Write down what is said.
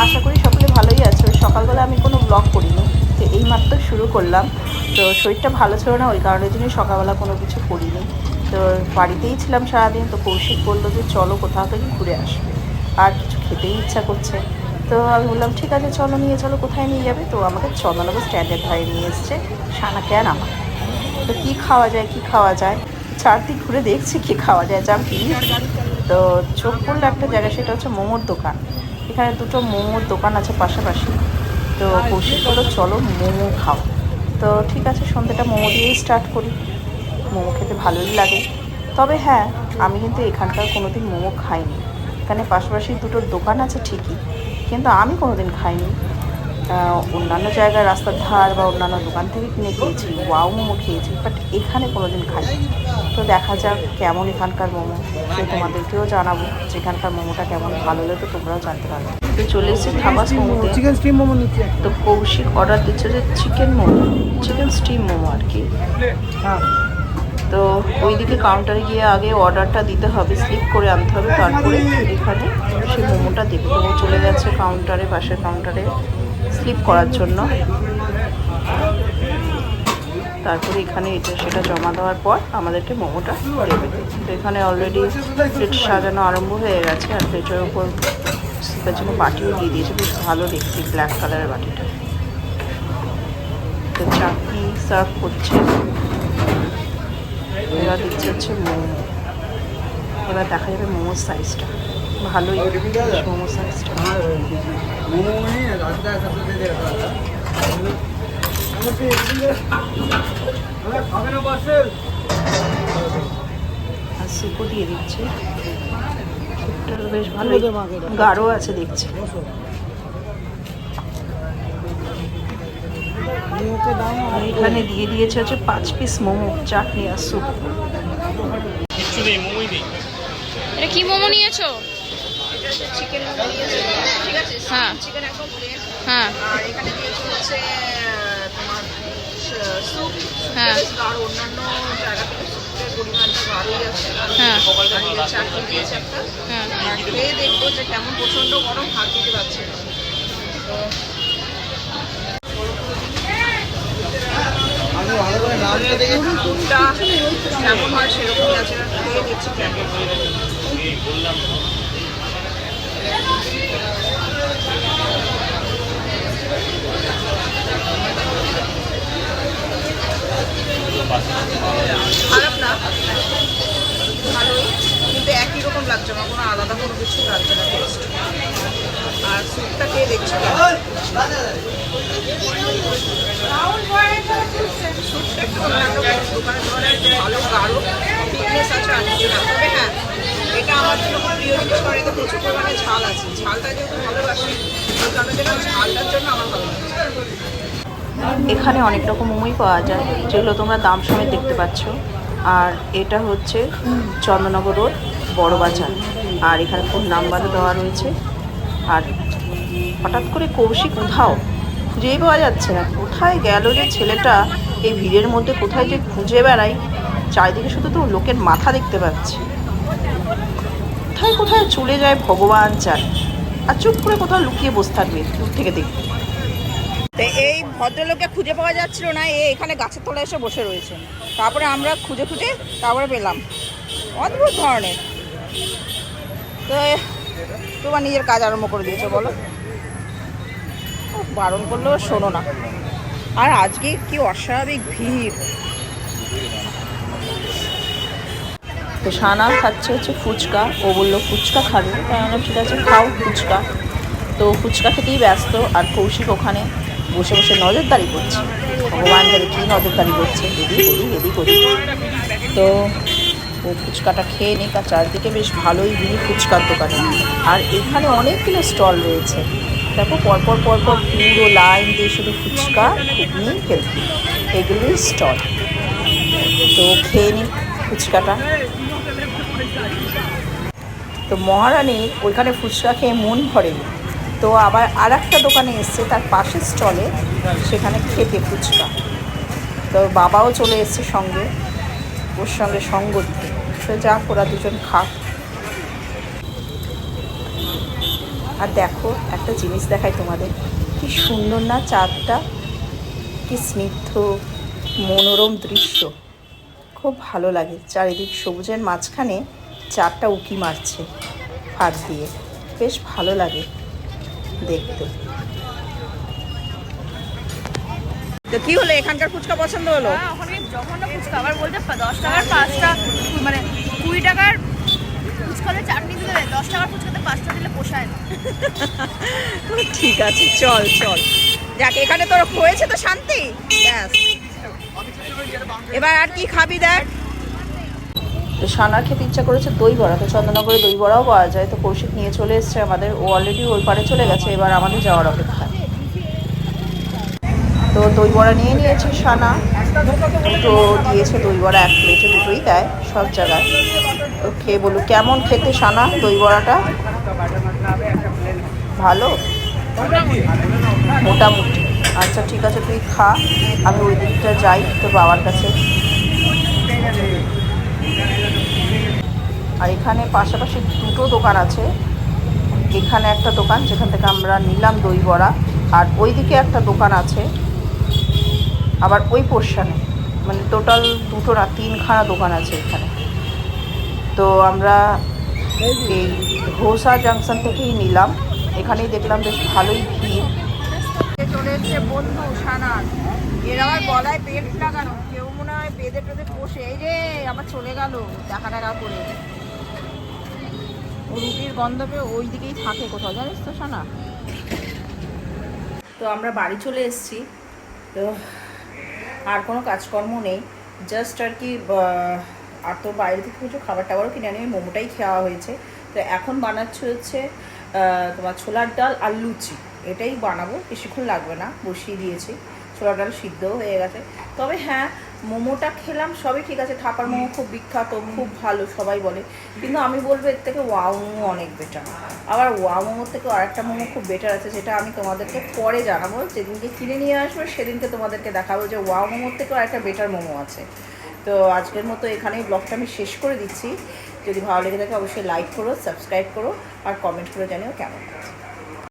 আশা করি সকলে ভালোই আছো। সকালবেলা আমি কোনো ব্লগ করিনি তো এইমাত্র শুরু করলাম। তো শরীরটা ভালো ছিল না, ওই কারণের জন্যই সকালবেলা কোনো কিছু করিনি। তো বাড়িতেই ছিলাম সারাদিন, তো কৌশিক বলল যে চলো কোথাও থেকে ঘুরে আসবে আর কিছু খেতেই ইচ্ছা করছে। তো আমি বললাম, ঠিক আছে, চলো নিয়ে, চলো কোথায় নিয়ে যাবে? তো আমাকে চন্দননগর স্ট্যান্ডের ধারে নিয়ে এসছে সানা কেন আমার তো কী খাওয়া যায়, কী খাওয়া যায়? চারদিক ঘুরে দেখছি কী খাওয়া যায় ভিড় তো চোখ পড়ল একটা জায়গা সেটা হচ্ছে মোমোর দোকান। এখানে দুটো মোমোর দোকান আছে পাশাপাশি। তো কৌশিক বলো, চলো মোমো খাও। তো ঠিক আছে, সন্ধ্যেটা মোমো দিয়েই স্টার্ট করি। মোমো খেতে ভালোই লাগে। তবে হ্যাঁ আমি কিন্তু এখানকার কোনো দিন মোমো খাইনি। এখানে পাশাপাশি দুটো দোকান আছে ঠিকই। কিন্তু আমি কোনো দিন খাইনি। অন্যান্য জায়গায় রাস্তার ধার বা অন্যান্য দোকান থেকে কিনে খেয়েছি। ওয়াও মোমো খেয়েছি বাট এখানে কোনো দিন খাইনি। তো দেখা যাক কেমন এখানকার মোমো। সে তোমাদেরকেও জানাব যে এখানকার মোমোটা কেমন ভালো হলে তো তোমরাও জানতে পারবে। তো চলে এসেছি থাবাস মোমোতে। চিকেন স্টিম মোমো নিচ্ছে তো কৌশিক অর্ডার দিচ্ছে যে chicken momo chicken steam momo আর কি। হ্যাঁ। তো ওইদিকে কাউন্টারে গিয়ে আগে অর্ডারটা দিতে হবে স্লিপ করে আনতে হবে তারপরে এখানে সে মোমোটা দেবে। তো চলে গেছে কাউন্টারে পাশের কাউন্টারে স্লিপ করার জন্য। তারপরে এখানে এটা, সেটা জমা দেওয়ার পর আমাদেরকে মোমোটা দেবে। তো এখানে অলরেডি প্লেট সাজানো আরম্ভ হয়ে গেছে আর প্লেটের ওপর স্লিপের জন্য বাটিও দিয়ে দিয়েছে। বেশ ভালো দেখতে ব্ল্যাক কালারের বাটিটা। তো চাটনি সার্ভ করছে। এবার দিচ্ছে হচ্ছে মোমো। এবার দেখা যাবে মোমোর সাইজটা ভালোই মোমো আর সুপো দিয়ে দিচ্ছে। বেশ ভালো গাঢ় আছে দেখছি। এখানে দিয়ে দিয়েছে হচ্ছে পাঁচ পিস মোমো চাটনি আর সুপ কি মোমো নিয়েছো? চিকেন ঠিক আছে? হ্যাঁ। চিকেন একদম প্লেন হ্যাঁ। আর এখানে দিয়েছে হচ্ছে তোমার স্যুপ হ্যাঁ। আর অন্যান্য জায়গা থেকে স্যুপের পরিমাণটা ভালোই আছে। হ্যাঁ। চাটনি দিয়েছে একটা। হ্যাঁ। আর খেয়ে দেখব যে কেমন প্রচণ্ড গরম হাত দিতে পারছে তো আমি ভালো করে নামটা দেখে দুধটা কেমন হয় সেরকমই আছে। খেয়ে দেখছি কেমন খারাপ না। ভালোই কিন্তু একই রকম লাগছে, আমার কোনো আলাদা কোনো কিছু লাগছে না টেস্ট আর স্যুপটা খেয়ে দেখছি। স্যুপটা একটু ভালো গাঢ়। ফিটনেস আছে আর না হ্যাঁ এখানে অনেক রকম মোমোই পাওয়া যায়, যেগুলো তোমরা দাম সমেত দেখতে পাচ্ছ। আর এটা হচ্ছে চন্দ্রনগর রোড, বড় বাজার। আর এখানে ফোন নাম্বারও দেওয়া রয়েছে। আর হঠাৎ করে কৌশিক কোথাও খুঁজেই পাওয়া যাচ্ছে না। কোথায় গেল যে ছেলেটা? এই ভিড়ের মধ্যে কোথায় যে খুঁজে বেড়াই চারিদিকে শুধু তো লোকের মাথা দেখতে পাচ্ছি। কোথায় কোথায় চলে যায় ভগবান চায়। আর চুপ করে কোথাও লুকিয়ে বসে থাকবে, দূর থেকে দেখবে। তো এই ভদ্রলোককে খুঁজে পাওয়া যাচ্ছিল না, এ এখানে গাছের তলায় এসে বসে রয়েছে। তারপরে আমরা খুঁজে খুঁজে তারপরে পেলাম। অদ্ভুত ধরনের। তো তোমার নিজের কাজ আরম্ভ করে দিয়েছ, বলো। বারণ করলেও শোনো না। আর আজকে কি অস্বাভাবিক ভিড়। তো সানা খাচ্ছে হচ্ছে ফুচকা। ও বলল, ফুচকা খাবে? তাই ঠিক আছে, খাও ফুচকা। তো ফুচকা খেতেই ব্যস্ত, আর কৌশিক ওখানে বসে বসে নজরদারি করছে। ভগবান জানে কী নজরদারি করছে। এদিক ওদিক এদিক ওদিক। তো ও ফুচকাটা খেয়ে নিক, আর চারদিকে বেশ ভালোই ভিড় ফুচকার দোকানে। আর এখানে অনেকগুলো স্টল রয়েছে। দেখো, পরপর পরপর পুরো লাইন দিয়ে শুধু ফুচকা, ঘুগনি হেলথি এগুলোই স্টল। তো খেয়ে নিক ফুচকাটা। তো মহারানীর ওইখানে ফুচকা খেয়ে মন ভরেনি। তো আবার আর একটা দোকানে এসছে, তার পাশের স্টলে, সেখানে খেতে ফুচকা। তো বাবাও চলে এসছে সঙ্গে, ওর সঙ্গে সঙ্গ তো যাক ওরা দুজন খাক। আর দেখো, একটা জিনিস দেখাই তোমাদের। কি সুন্দর না চাঁদটা? কি স্নিগ্ধ, মনোরম দৃশ্য। খুব ভালো লাগে। চারিদিক সবুজের মাঝখানে চারটা উকি মারছে ফাঁক দিয়ে। বেশ ভালো লাগে দেখতে। তো কি হলো? এখানকার ফুচকা পছন্দ হলো? হ্যাঁ, ওখানে জঘন্য ফুচকা। আবার বলতে দশ টাকার পাঁচটা মানে কুড়ি টাকার ফুচকাতে চাটনি দিলে দশ টাকার ফুচকাতে পাঁচটা দিলে পোষায় না। ঠিক আছে চল চল। যাক এখানে তোর হয়েছে তো শান্তি? ব্যাস। এবার আর কি খাবি দেখ? তো সানার খেতে ইচ্ছা করেছে দই বড়া। তো চন্দননগরে দই বড়াও পাওয়া যায়। তো কৌশিক নিয়ে চলে এসছে আমাদের। ও অলরেডি ওই পারে চলে গেছে। এবার আমাদের যাওয়ার অপেক্ষা। তো দই বড়া নিয়ে নিয়েছে সানা। তো দিয়েছে দই বড়া এক প্লেটে দুটোই দেয় সব জায়গায়। তো খেয়ে বলুক, কেমন খেতে সানা দই বড়াটা? ভালো? মোটামুটি। আচ্ছা ঠিক আছে, তুই খা। আমি ওই দিকটা যাই তোর বাবার কাছে। আর এখানে পাশাপাশি দুটো দোকান আছে। এখানে একটা দোকান যেখান থেকে আমরা নিলাম দই বড়া, আর ওইদিকে একটা দোকান আছে। আবার ওই পোর্শানে মানে টোটাল দুটো না, তিনখানা দোকান আছে এখানে। তো আমরা এই ঘোষা জাংশন থেকেই নিলাম। এখানেই দেখলাম বেশ ভালোই ভিড়। চলে এসছে বন্ধু সানার এর আবার গলায় বেল্ট লাগানো। কেউ মনে হয় বেঁধে টেঁধে বসে এই যে আবার চলে গেল। দেখা টাকা করে। রুটির গন্ধ পেয়ে ওই দিকেই থাকে কোথাও, জানিস তো সানা? তো আমরা বাড়ি চলে এসেছি। তো আর কোনো কাজকর্ম নেই। জাস্ট আর কি আর তো বাইরে থেকে কিছু খাবার টাবারও কিনে আনি মোমোটাই খাওয়া হয়েছে। তো এখন বানাচ্ছে হচ্ছে তোমার ছোলার ডাল আর লুচি। এটাই বানাবো, বেশিক্ষণ লাগবে না, বসিয়ে দিয়েছি। ছোলার ডাল সিদ্ধও হয়ে গেছে। তবে হ্যাঁ মোমোটা খেলাম, সবই ঠিক আছে। থাপার মোমো খুব বিখ্যাত, খুব ভালো, সবাই বলে। কিন্তু আমি বলব, এর থেকে ওয়াও মোমো অনেক বেটার আবার ওয়াও মোমোর থেকে আরেকটা মোমো খুব বেটার আছে, যেটা আমি তোমাদেরকে পরে জানাব। যেদিনকে কিনে নিয়ে আসব, সেদিনকে তোমাদেরকে দেখাবো যে ওয়াও মোমোর থেকেও আরেকটা বেটার মোমো আছে। তো আজকের মতো এখানেই ব্লগটা আমি শেষ করে দিচ্ছি। যদি ভালো লেগে থাকে, অবশ্যই লাইক করো সাবস্ক্রাইব করো, আর কমেন্ট করে জানিও কেমন আছে